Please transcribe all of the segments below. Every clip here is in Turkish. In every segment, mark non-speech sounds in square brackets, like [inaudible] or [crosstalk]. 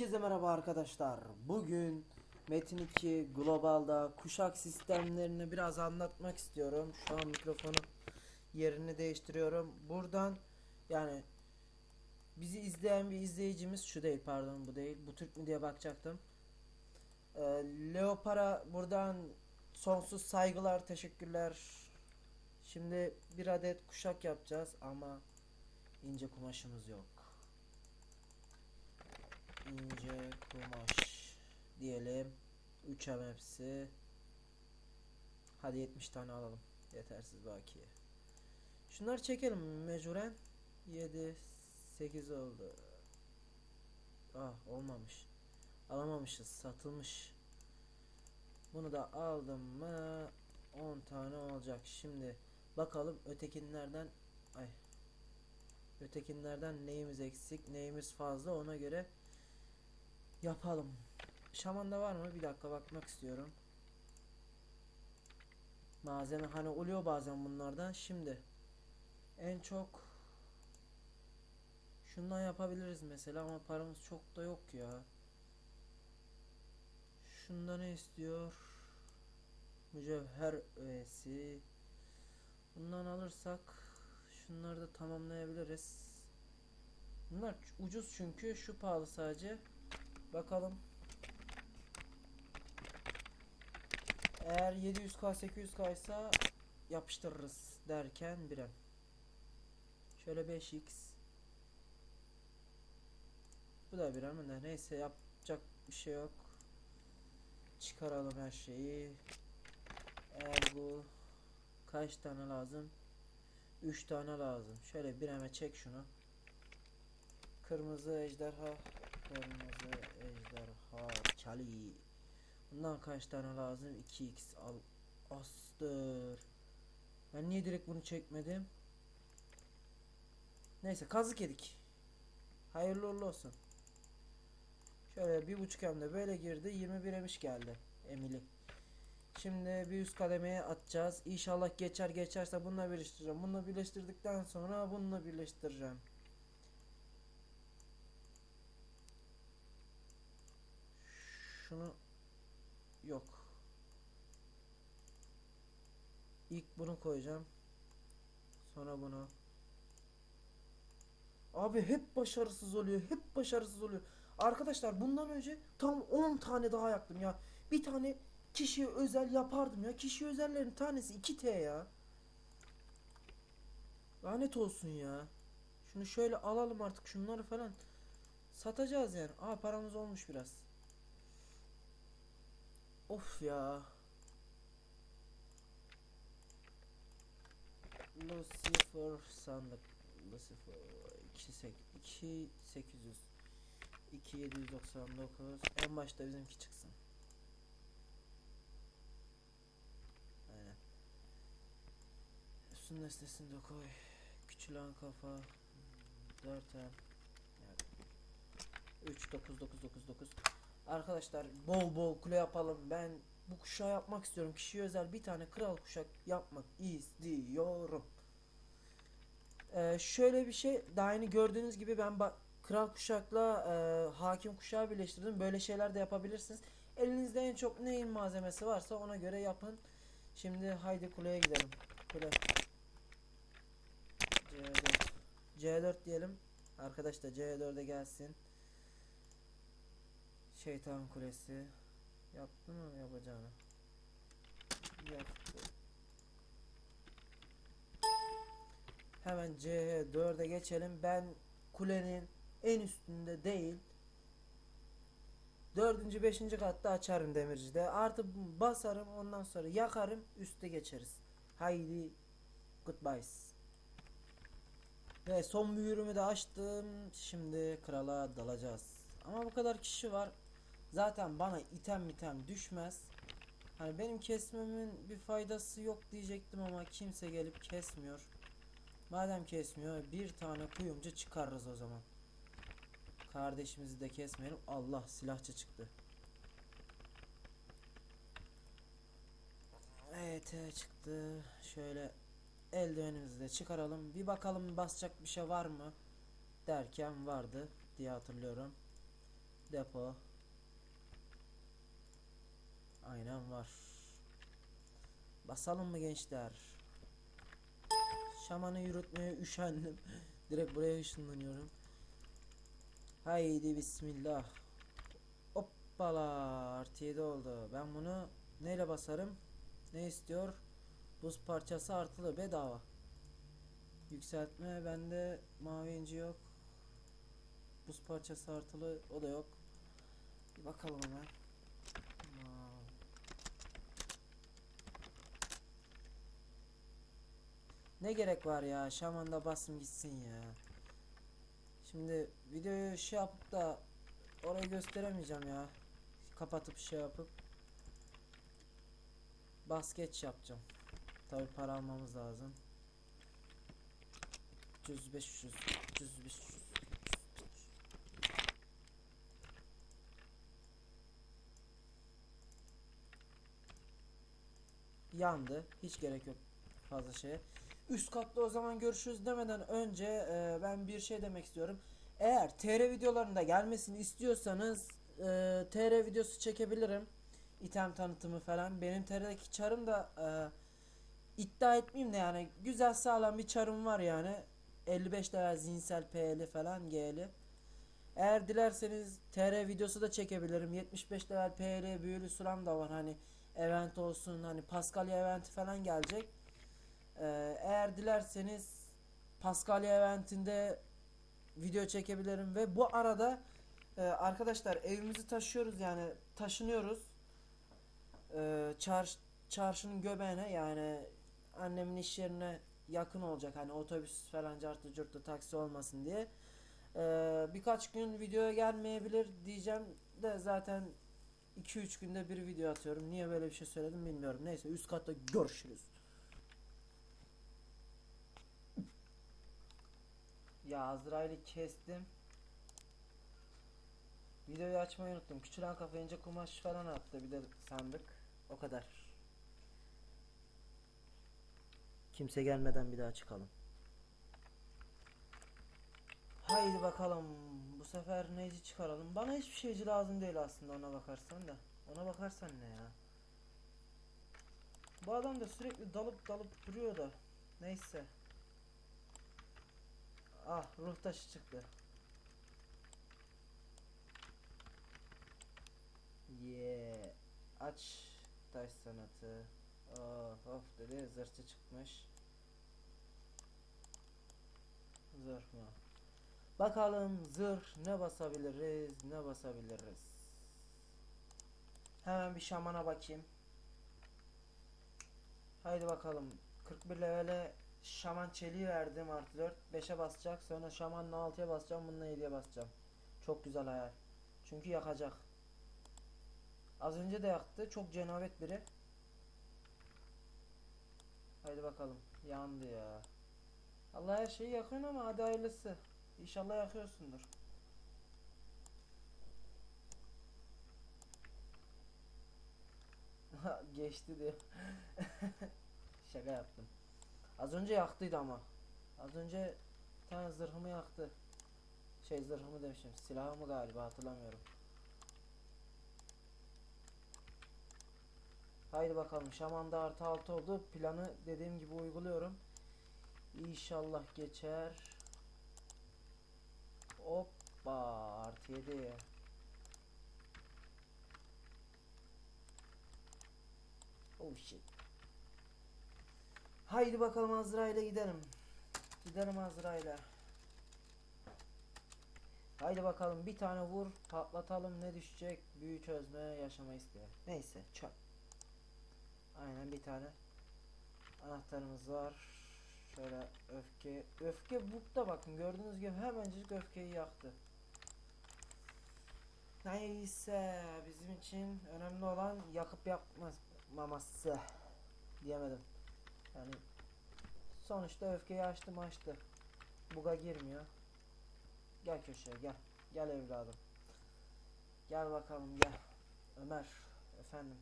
Herkese merhaba arkadaşlar. Bugün Metin 2 Global'da kuşak sistemlerini biraz anlatmak istiyorum. Şu an mikrofonu yerini değiştiriyorum. Buradan yani bizi izleyen bir izleyicimiz şu değil pardon bu değil. Bu Türk mü diye bakacaktım. Ee, Leopara buradan sonsuz saygılar teşekkürler. Şimdi bir adet kuşak yapacağız ama ince kumaşımız yok ince kumaş diyelim. 3 hepsi hadi 70 tane alalım. Yetersiz bakiye. Şunları çekelim mecburen. 7 8 oldu. Ah olmamış. Alamamışız satılmış. Bunu da aldım mı 10 tane olacak. Şimdi bakalım ötekinlerden ay ötekinlerden neyimiz eksik neyimiz fazla ona göre Yapalım. Şaman'da var mı? Bir dakika bakmak istiyorum. Malzeme hani oluyor bazen bunlardan. Şimdi en çok şundan yapabiliriz mesela ama paramız çok da yok ya. Şunda ne istiyor? Mücevher öğesi. Bundan alırsak şunları da tamamlayabiliriz. Bunlar ucuz çünkü şu pahalı sadece. Bakalım. Eğer 700k 800k ise yapıştırırız derken birem. Şöyle 5x. Bu da bir ama da neyse yapacak bir şey yok. Çıkaralım her şeyi. Eğer bu kaç tane lazım? 3 tane lazım. Şöyle bir eme çek şunu. Kırmızı ejderha Kırmızı ejderha çali. Bundan kaç tane lazım? 2x al. Astır. Ben niye direkt bunu çekmedim? Neyse kazık yedik. Hayırlı uğurlu olsun. Şöyle bir buçuk emde böyle girdi. 21 emiş geldi. Emili. Şimdi bir üst kademeye atacağız. İnşallah geçer geçerse bununla birleştireceğim. Bununla birleştirdikten sonra bununla birleştireceğim. Şunu yok. İlk bunu koyacağım. Sonra bunu. Abi hep başarısız oluyor. Hep başarısız oluyor. Arkadaşlar bundan önce tam 10 tane daha yaptım ya. Bir tane kişiye özel yapardım ya. Kişi özellerin tanesi 2T ya. Lanet olsun ya. Şunu şöyle alalım artık şunları falan. Satacağız yani. Aa paramız olmuş biraz. Of ya. Lucifer sandık. Lucifer 2 2 800 2 799 en başta bizimki çıksın. Aynen. Üstün nesnesini de koy. Küçülen kafa 4 el. Yani 3 9 9 9 9 Arkadaşlar bol bol kule yapalım. Ben bu kuşağı yapmak istiyorum. Kişiye özel bir tane kral kuşak yapmak istiyorum. Ee, şöyle bir şey daha yeni gördüğünüz gibi ben kral kuşakla e, hakim kuşağı birleştirdim. Böyle şeyler de yapabilirsiniz. Elinizde en çok neyin malzemesi varsa ona göre yapın. Şimdi haydi kuleye gidelim. Kule. C4. C4 diyelim. Arkadaşlar C4'e gelsin. Şeytan kulesi. Yaptı mı yapacağını? Yaptı. Hemen C4'e geçelim. Ben kulenin en üstünde değil. Dördüncü, beşinci katta açarım demircide. Artı basarım ondan sonra yakarım üste geçeriz. Haydi goodbyes. Ve son büyürümü de açtım. Şimdi krala dalacağız. Ama bu kadar kişi var. Zaten bana item item düşmez. Hani benim kesmemin bir faydası yok diyecektim ama kimse gelip kesmiyor. Madem kesmiyor bir tane kuyumcu çıkarırız o zaman. Kardeşimizi de kesmeyelim. Allah silahçı çıktı. Evet çıktı. Şöyle eldivenimizi de çıkaralım. Bir bakalım basacak bir şey var mı? Derken vardı diye hatırlıyorum. Depo. Aynen var. Basalım mı gençler? Şamanı yürütmeye üşendim. [laughs] Direkt buraya ışınlanıyorum. Haydi bismillah. Hoppala artı 7 oldu. Ben bunu neyle basarım? Ne istiyor? Buz parçası artılı bedava. Yükseltme bende mavi inci yok. Buz parçası artılı o da yok. Bir bakalım hemen. Wow. Ne gerek var ya? Şaman'da basım gitsin ya. Şimdi videoyu şey yapıp da orayı gösteremeyeceğim ya. Kapatıp şey yapıp basket yapacağım. Tabi para almamız lazım. 300 500 300 500 Yandı. Hiç gerek yok fazla şeye. Üst katta o zaman görüşürüz demeden önce e, ben bir şey demek istiyorum. Eğer TR videolarında gelmesini istiyorsanız e, TR videosu çekebilirim. İtem tanıtımı falan. Benim TR'deki çarım da e, iddia etmeyeyim de yani güzel sağlam bir çarım var yani. 55 level zihinsel PL falan GL. Eğer dilerseniz TR videosu da çekebilirim. 75 level PL büyülü suram da var hani event olsun hani Paskalya eventi falan gelecek. Ee, eğer dilerseniz Paskalya eventinde video çekebilirim ve bu arada e, arkadaşlar evimizi taşıyoruz yani taşınıyoruz. Ee, çarş, çarşının göbeğine yani annemin iş yerine yakın olacak hani otobüs falan cartı curtlu taksi olmasın diye. Ee, birkaç gün videoya gelmeyebilir diyeceğim de zaten 2-3 günde bir video atıyorum. Niye böyle bir şey söyledim bilmiyorum. Neyse üst katta görüşürüz. Ya Azrail'i kestim. Videoyu açmayı unuttum. Küçülen kafa ince kumaş falan attı bir de sandık. O kadar. Kimse gelmeden bir daha çıkalım. Haydi bakalım. Bu sefer neyci çıkaralım. Bana hiçbir şeyci lazım değil aslında ona bakarsan da. Ona bakarsan ne ya? Bu adam da sürekli dalıp dalıp duruyor da. Neyse. Ah ruh taşı çıktı. Yeah. Aç taş sanatı. Of of dedi zırhçı çıkmış. Zırh mı? Bakalım zırh ne basabiliriz ne basabiliriz. Hemen bir şamana bakayım. Haydi bakalım. 41 levele şaman çeliği verdim artı 4. 5'e basacak. Sonra şamanla 6'ya basacağım. Bununla 7'ye basacağım. Çok güzel hayal. Çünkü yakacak. Az önce de yaktı. Çok cenabet biri. Haydi bakalım. Yandı ya. Allah her şeyi yakıyorsun ama hadi hayırlısı. İnşallah yakıyorsundur. [laughs] Geçti diyor. [laughs] Şaka yaptım. Az önce yaktıydı ama. Az önce bir tane zırhımı yaktı. Şey zırhımı demişim. Silahımı galiba hatırlamıyorum. Haydi bakalım. Şaman'da artı 6 oldu. Planı dediğim gibi uyguluyorum. İnşallah geçer. Hoppa artı 7. Oh shit. Haydi bakalım Azrail'e gidelim. Gidelim Azrail'e. Haydi bakalım bir tane vur patlatalım ne düşecek büyü çözme yaşama isteği. Neyse çöp. Aynen bir tane anahtarımız var. Şöyle öfke öfke bukta bakın gördüğünüz gibi hemencik öfkeyi yaktı. Neyse bizim için önemli olan yakıp yakmaması diyemedim. Yani sonuçta öfkeyi açtım açtı. Buga girmiyor. Gel köşeye gel. Gel evladım. Gel bakalım gel. Ömer efendim.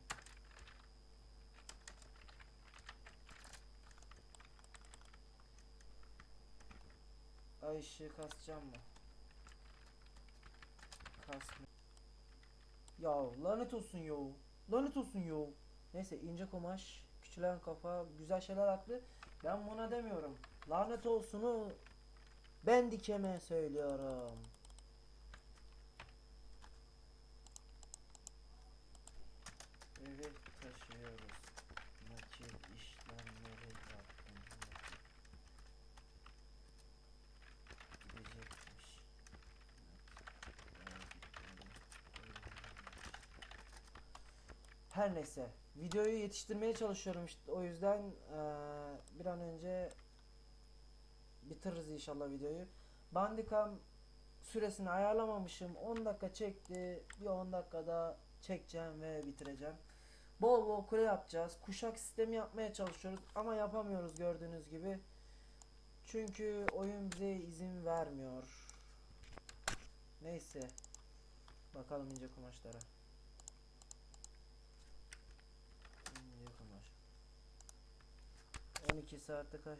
Ay ışığı kasacağım mı? Kasmıyor. Ya lanet olsun yo. Lanet olsun yo. Neyse ince kumaş, küçülen kafa, güzel şeyler haklı. Ben buna demiyorum. Lanet olsunu ben dikeme söylüyorum. Evet taşıyoruz. Nakil işlemleri yaptım. Gidecekmiş. Her neyse. Videoyu yetiştirmeye çalışıyorum işte. O yüzden eee, bir an önce bitiririz inşallah videoyu. Bandicam süresini ayarlamamışım. 10 dakika çekti. Bir 10 dakikada çekeceğim ve bitireceğim. Bol bol kule yapacağız. Kuşak sistemi yapmaya çalışıyoruz ama yapamıyoruz gördüğünüz gibi. Çünkü oyun bize izin vermiyor. Neyse. Bakalım ince kumaşlara. İnce kumaş. 12 saatte kaç?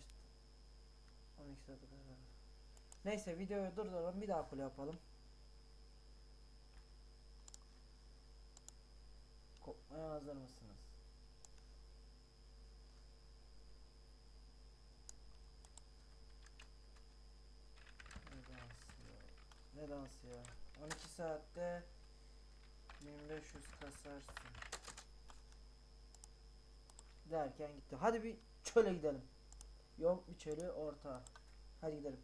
12 saatte kaç? Neyse videoyu durduralım bir daha kule yapalım. Kopmaya hazır mısınız? Ya? Ne dansı ya? 12 saatte 1500 kasarsın. Derken gitti. Hadi bir çöle gidelim. Yok bir çölü orta. Hadi gidelim.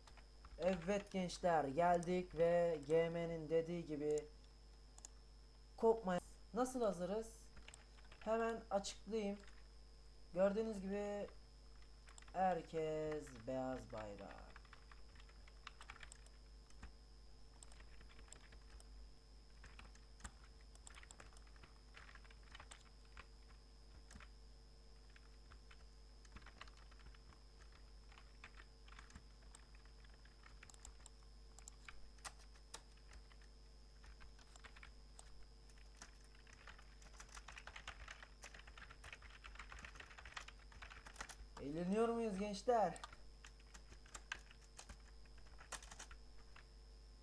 Evet gençler geldik ve GM'nin dediği gibi kopmaya nasıl hazırız? Hemen açıklayayım. Gördüğünüz gibi herkes beyaz bayrak. Eğleniyor muyuz gençler?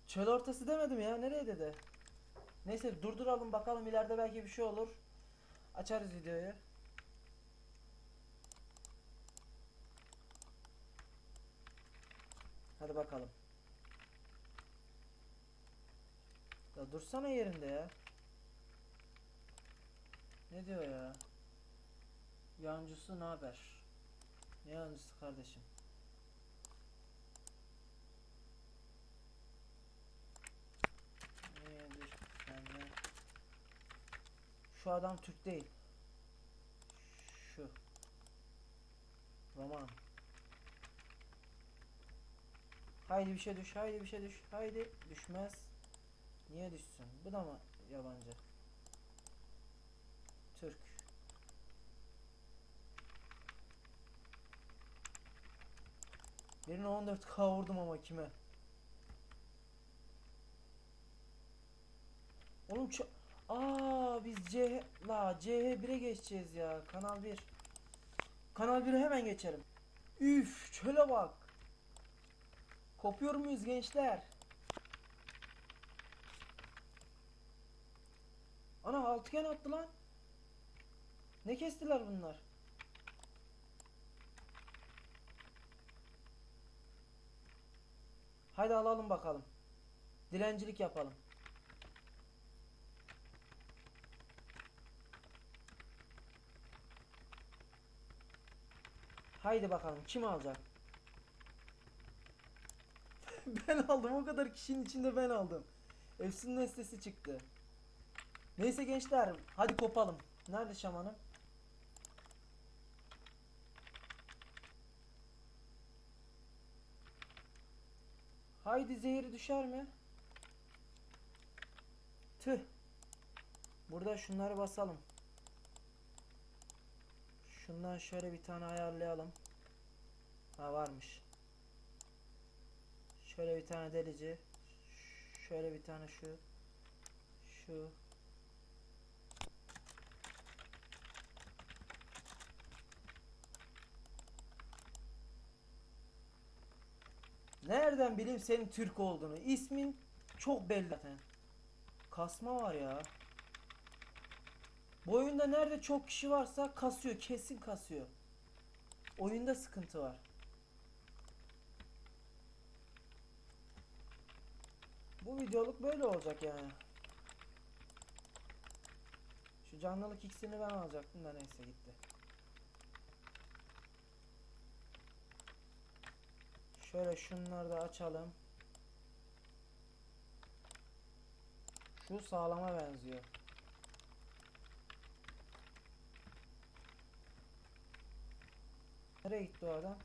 Çöl ortası demedim ya. Nereye dedi? Neyse durduralım bakalım ileride belki bir şey olur. Açarız videoyu. Hadi bakalım. Ya dursana yerinde ya. Ne diyor ya? Yancısı ne haber? Ne yancısı kardeşim? Nedir sende? Şu adam Türk değil. Şu. Roman. Haydi bir şey düş, haydi bir şey düş, haydi düşmez. Niye düşsün? Bu da mı yabancı? Türk. Birine 14k vurdum ama kime? Oğlum ç Aa biz C la CH 1'e geçeceğiz ya. Kanal 1. Kanal 1'e hemen geçelim. Üf çöle bak. Kopuyor muyuz gençler? Ana altıgen attı lan. Ne kestiler bunlar? Haydi alalım bakalım. Dilencilik yapalım. Haydi bakalım kim alacak? [laughs] ben aldım o kadar kişinin içinde ben aldım. Efsin nesnesi çıktı. Neyse gençler hadi kopalım. Nerede şamanım? Haydi zehri düşer mi? Tüh. Burada şunları basalım. Şundan şöyle bir tane ayarlayalım. Ha varmış. Şöyle bir tane delici. Şöyle bir tane şu. Şu. Nereden bileyim senin Türk olduğunu? İsmin çok belli zaten. Kasma var ya. Bu oyunda nerede çok kişi varsa kasıyor. Kesin kasıyor. Oyunda sıkıntı var. Bu videoluk böyle olacak yani. Şu canlılık ikisini ben alacaktım da neyse gitti. Şöyle şunları da açalım. Şu sağlama benziyor. Nereye gitti o adam?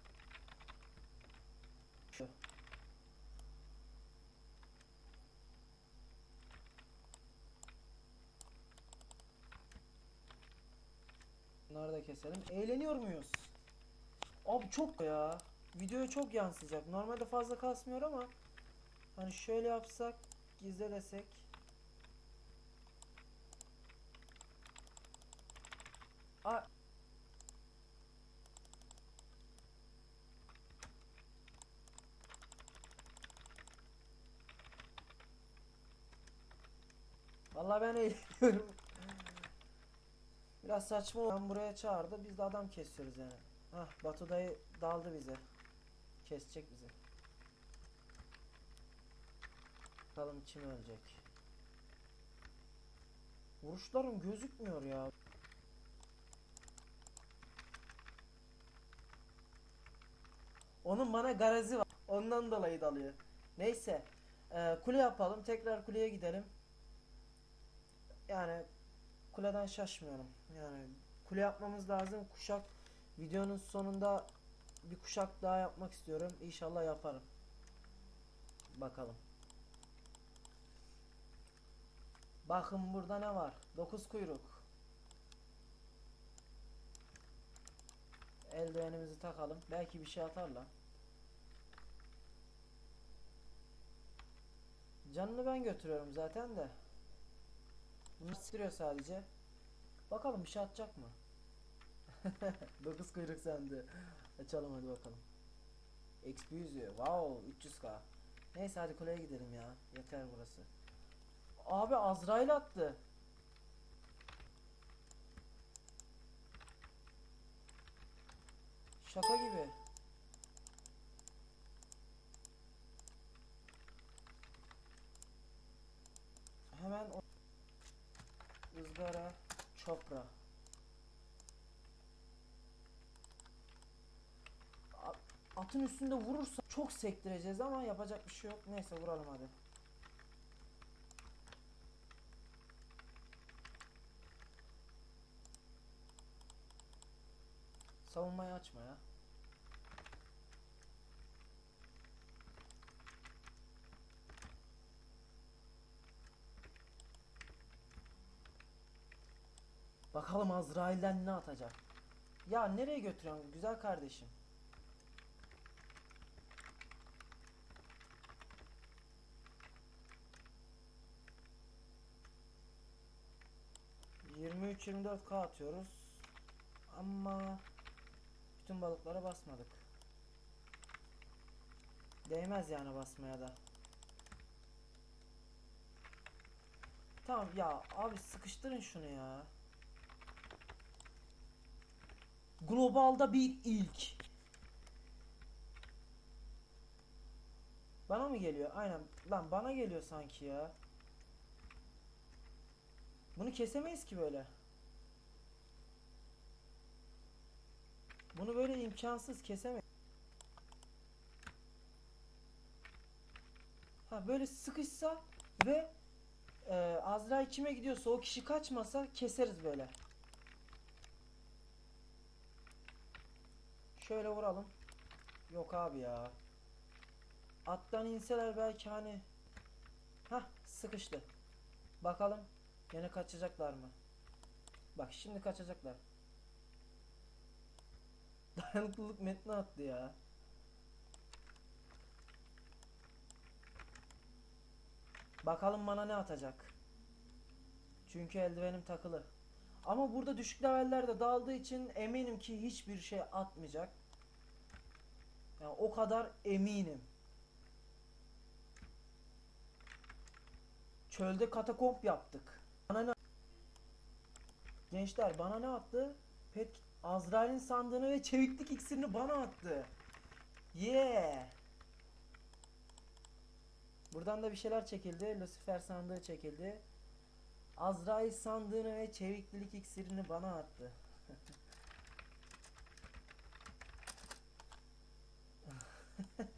Şu. Bunları da keselim. Eğleniyor muyuz? Abi çok ya. Videoya çok yansıyacak. Normalde fazla kasmıyor ama hani şöyle yapsak, gizle desek. A Vallahi ben [laughs] eğleniyorum. Biraz saçma. Ben buraya çağırdı. Biz de adam kesiyoruz yani. Hah Batu dayı daldı bize. Kesecek bizi. Bakalım kim ölecek. Vuruşlarım gözükmüyor ya. Onun bana garezi var. Ondan dolayı dalıyor. Neyse. Ee, kule yapalım. Tekrar kuleye gidelim. Yani kuleden şaşmıyorum. Yani kule yapmamız lazım. Kuşak videonun sonunda bir kuşak daha yapmak istiyorum. İnşallah yaparım. Bakalım. Bakın burada ne var? 9 kuyruk. Eldivenimizi takalım. Belki bir şey atarlar. Canını ben götürüyorum zaten de. Bunu sürüyor sadece. Bakalım bir şey atacak mı? [laughs] 9 kuyruk sende. Açalım hadi bakalım. XP yüzüyor. Wow 300k. Neyse hadi kuleye gidelim ya. Yeter burası. Abi Azrail attı. Şaka gibi. Hemen ızgara çopra. A- Atın üstünde vurursa çok sektireceğiz ama yapacak bir şey yok. Neyse vuralım hadi. Savunmayı açma ya. Bakalım Azrail'den ne atacak. Ya nereye götürüyorsun güzel kardeşim? ...23-24k atıyoruz. Ama... ...bütün balıklara basmadık. Değmez yani basmaya da. Tamam ya abi sıkıştırın şunu ya. Globalda bir ilk. Bana mı geliyor? Aynen. Lan bana geliyor sanki ya. Bunu kesemeyiz ki böyle. Bunu böyle imkansız kesemeyiz. Ha böyle sıkışsa ve e, Azrail kime gidiyorsa o kişi kaçmasa keseriz böyle. Şöyle vuralım. Yok abi ya. Attan inseler belki hani. Hah sıkıştı. Bakalım gene kaçacaklar mı? Bak şimdi kaçacaklar. [laughs] Dayanıklılık metni attı ya. Bakalım bana ne atacak. Çünkü eldivenim takılı. Ama burada düşük levellerde daldığı için eminim ki hiçbir şey atmayacak. Yani o kadar eminim. Çölde katakomp yaptık. Bana ne? Gençler bana ne attı? Pet Azrail'in sandığını ve çeviklik iksirini bana attı. Yeah. Buradan da bir şeyler çekildi. Lucifer sandığı çekildi. Azrail sandığını ve çeviklilik iksirini bana attı. [laughs]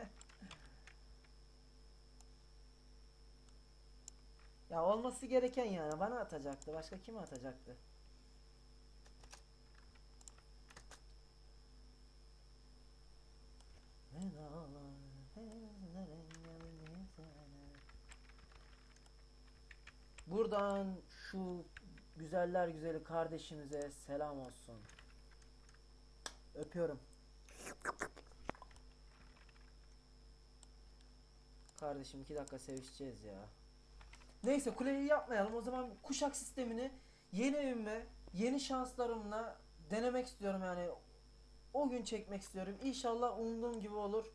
ya olması gereken yani bana atacaktı. Başka kime atacaktı? Buradan şu güzeller güzeli kardeşimize selam olsun. Öpüyorum. Kardeşim iki dakika sevişeceğiz ya. Neyse kuleyi yapmayalım. O zaman kuşak sistemini yeni evime, yeni şanslarımla denemek istiyorum yani. O gün çekmek istiyorum. İnşallah umduğum gibi olur.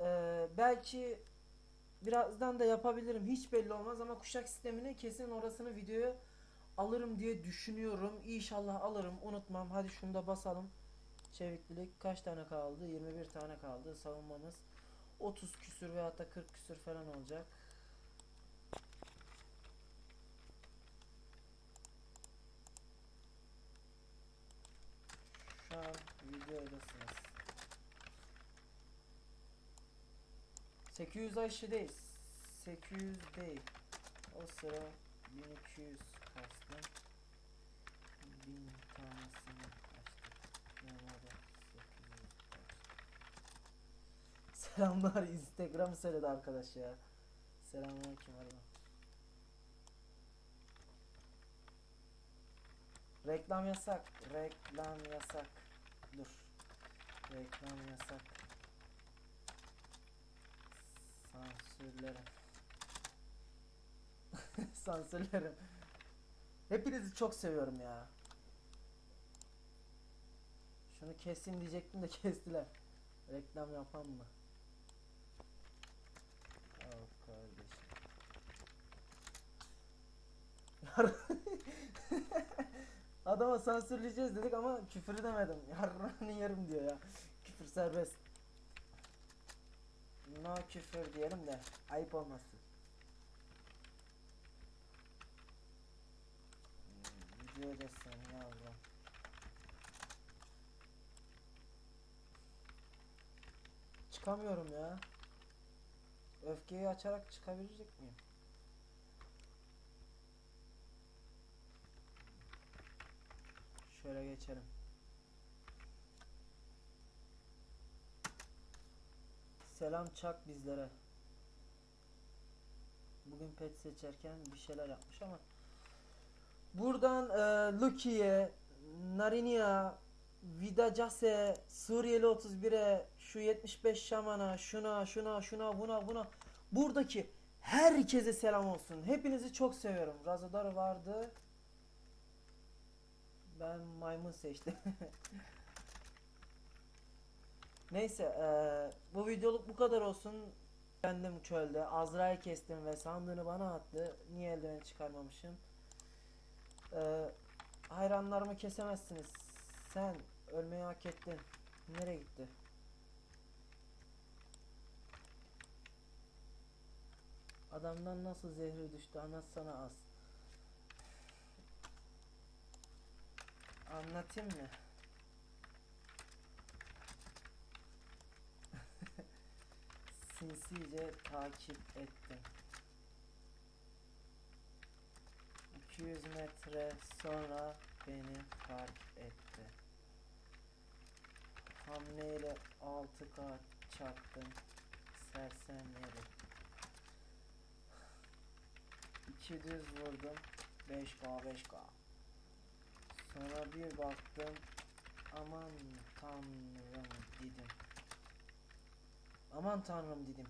Ee, belki birazdan da yapabilirim. Hiç belli olmaz ama kuşak sistemini kesin orasını videoya alırım diye düşünüyorum. İnşallah alırım. Unutmam. Hadi şunu da basalım. Çeviklilik kaç tane kaldı? 21 tane kaldı. Savunmamız 30 küsür veyahut da 40 küsür falan olacak. An videodasınız. 800 aşıdayız. 800 değil. O sıra 1200 kastım. 1000 tanesini açtık. Yani o da 800 kaçtı. Selamlar Instagram söyledi arkadaş ya. Selamünaleyküm arama. Reklam yasak. Reklam yasak. Dur. Reklam yasak. Sansürlerim. [laughs] Sansürlerim. Hepinizi çok seviyorum ya. Şunu kesin diyecektim de [laughs] kestiler. Reklam yapan mı? Al kardeşim. [laughs] Adama sansürleyeceğiz dedik ama küfür demedim. [laughs] Yarrağını yerim diyor ya. Küfür serbest. No küfür diyelim de ayıp olmasın. Hmm, Videodasın yavrum. Çıkamıyorum ya. Öfkeyi açarak çıkabilecek miyim? Şöyle geçelim. Selam çak bizlere. Bugün pet seçerken bir şeyler yapmış ama buradan e, Luki'ye, Narinia, Vidacase, Suriyeli 31'e, şu 75 şamana, şuna, şuna, şuna, buna, buna. Buradaki herkese selam olsun. Hepinizi çok seviyorum. Razadar vardı. Ben maymun seçtim. [laughs] Neyse eee, bu videoluk bu kadar olsun. Kendim çölde Azrail kestim ve sandığını bana attı. Niye eldiveni çıkarmamışım? Eee, hayranlarımı kesemezsiniz. Sen ölmeyi hak ettin. Nereye gitti? Adamdan nasıl zehri düştü anlatsana az. Anlatayım mı? [laughs] Sinsice takip ettim. 200 metre sonra beni fark etti. Hamleyle 6 kat çaktım sersemleri. İki düz vurdum 5K 5K. Sonra bir baktım aman tanrım dedim. Aman tanrım dedim.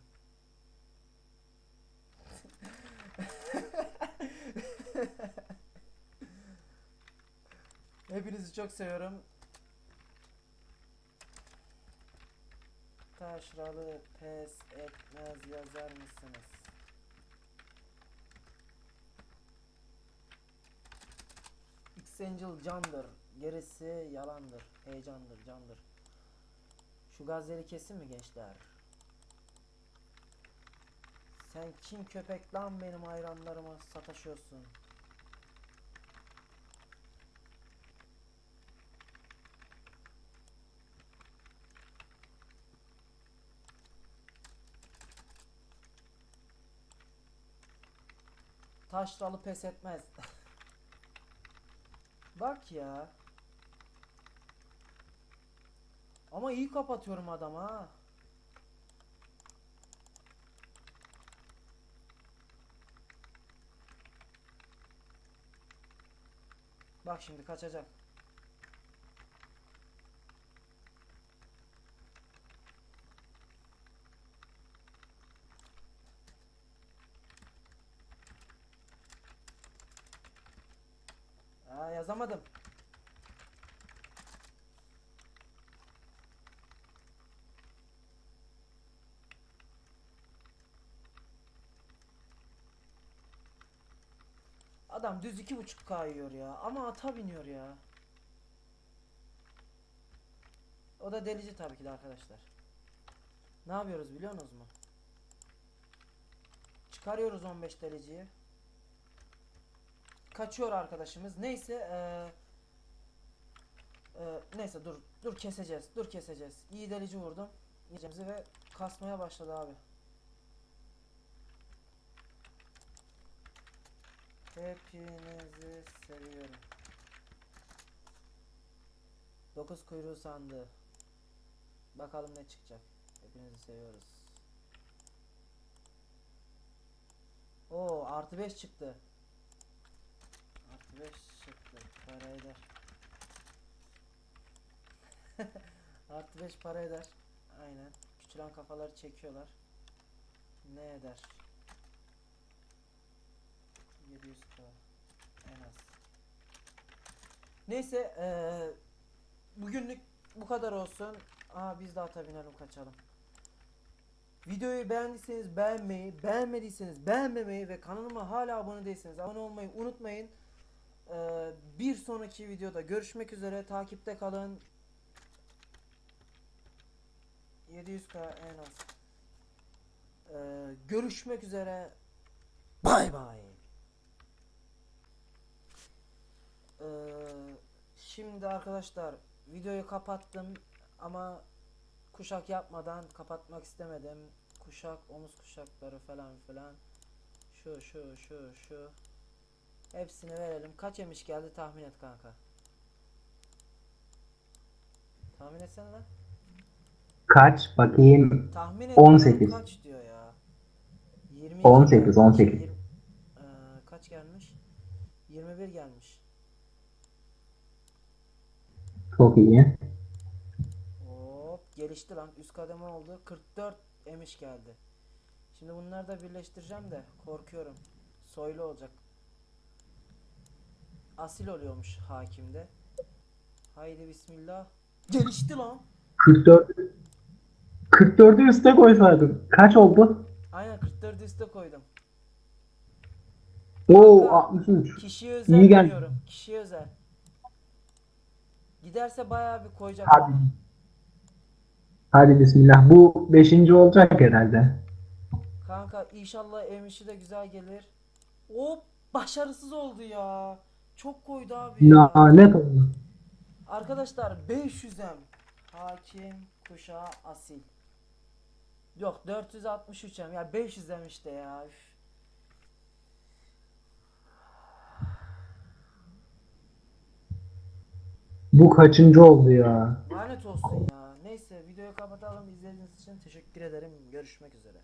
[laughs] Hepinizi çok seviyorum. Taşralı pes etmez yazar mısınız? Angel candır. Gerisi yalandır. Heyecandır, candır. Şu gazleri kesin mi gençler? Sen kim köpek lan benim hayranlarıma sataşıyorsun? Taşralı pes etmez. [laughs] Bak ya. Ama iyi kapatıyorum adamı ha. Bak şimdi kaçacak. Aa yazamadım. Adam düz iki buçuk kayıyor ya ama ata biniyor ya. O da delici tabii ki de arkadaşlar. Ne yapıyoruz biliyor musunuz mu? Çıkarıyoruz 15 deliciyi. Kaçıyor arkadaşımız. Neyse eee eee, neyse dur dur keseceğiz. Dur keseceğiz. İyi delici vurdum. Yiyeceğimizi ve kasmaya başladı abi. Hepinizi seviyorum. Dokuz kuyruğu sandı. Bakalım ne çıkacak. Hepinizi seviyoruz. Oo artı 5 çıktı. 5 çıktı. Para eder. [laughs] artı 5 para eder. Aynen. Küçülen kafaları çekiyorlar. Ne eder? 700k en az. Neyse eee, bugünlük bu kadar olsun. Aa biz de ata binelim kaçalım. Videoyu beğendiyseniz beğenmeyi, beğenmediyseniz beğenmemeyi ve kanalıma hala abone değilseniz abone olmayı unutmayın. Eee, bir sonraki videoda görüşmek üzere. Takipte kalın. 700k en az. Eee, görüşmek üzere. Bay bay. Ee, şimdi arkadaşlar videoyu kapattım ama kuşak yapmadan kapatmak istemedim. Kuşak, omuz kuşakları falan filan. Şu şu şu şu. Hepsini verelim. Kaç emiş geldi tahmin et kanka. Tahmin etsene lan. Kaç? Bakayım. Tahmin et. 18. Kaç diyor ya. 22 18, gelmiş, 18. yirmi- Ee, kaç gelmiş? 21 gelmiş. Çok iyi. Hop gelişti lan. Üst kademe oldu. 44 emiş geldi. Şimdi bunları da birleştireceğim de korkuyorum. Soylu olacak. Asil oluyormuş hakimde. Haydi bismillah. Gelişti lan. 44 44'ü üste koysaydın. Kaç oldu? Aynen 44 üste koydum. Oo Kanka, 63. Kişiye özel İyi geldi. demiyorum. Kişiye özel. Giderse bayağı bir koyacak Hadi. bana. Hadi bismillah. Bu 5. olacak herhalde. Kanka inşallah emişi de güzel gelir. Hop başarısız oldu ya. Çok koydu abi ya. Lanet olsun. Arkadaşlar 500'em. Hakim, kuşağı, asil. Yok 463'em. Ya 500'em işte ya. Üf. Bu kaçıncı oldu ya? Lanet olsun ya. Neyse videoyu kapatalım. İzlediğiniz için teşekkür ederim. Görüşmek üzere.